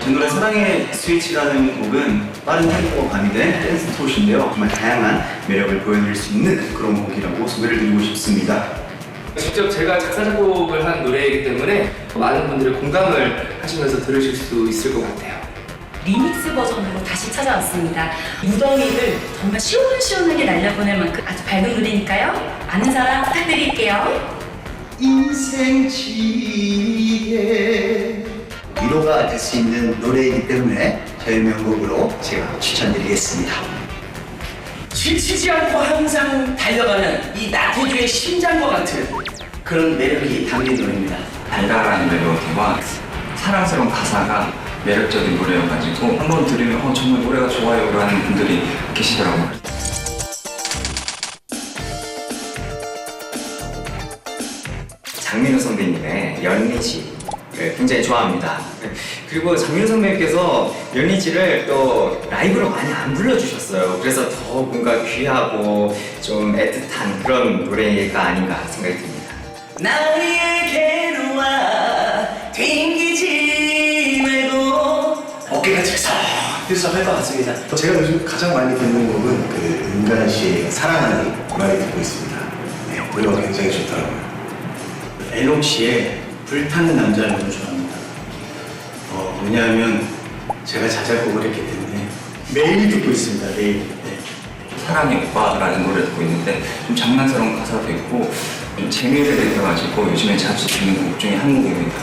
사랑의 스위치라는 곡은 빠른 템포가 가미된 댄스 톳인데요. 정말 다양한 매력을 보여드릴 수 있는 그런 곡이라고 소개를 드리고 싶습니다. 직접 제가 작사 작곡을 한 노래이기 때문에 많은 분들이 공감을 하시면서 들으실 수 있을 것 같아요. 리믹스 버전으로 다시 찾아왔습니다. 무더위를 정말 시원시원하게 날려보낼 만큼 아주 밝은 노래니까요. 많은 사랑 부탁드릴게요. 인생 지에 위로가 될 수 있는 노래이기 때문에 저의 명곡으로 제가 추천드리겠습니다. 지치지 않고 항상 달려가는 이 나태주의 심장과 같은 그런 매력이 담긴 노래입니다. 달달한 멜로디와 사랑스러운 가사가 매력적인 노래여가지고 한 번 들으면 어, 정말 노래가 좋아요 라는 분들이 계시더라고요. 장민호 선배님의 연리지를 굉장히 좋아합니다. 그리고 장민호 선배님께서 연리지를 또 라이브로 많이 안 불러주셨어요. 그래서 더 뭔가 귀하고 좀 애틋한 그런 노래가 아닌가 생각이 듭니다. 나에게로 와 튕기지 말고 어깨가 들썩들썩 할 것 같습니다. 제가 요즘 가장 많이 듣는 곡은 그 은간 씨의 사랑하니 많이 듣고 있습니다. 네, 노래가 굉장히 좋더라고요. 엘롱 씨의 불타는 남자를 너무 좋아합니다. 어, 왜냐하면 제가 자작곡을 했기 때문에 매일 듣고 있습니다. 매일. 네. 사랑의 오빠라는 노래 듣고 있는데 좀 장난스러운 가사도 있고 좀 재미를 내려가지고 요즘에 자주 듣는 곡 중에 한 곡입니다.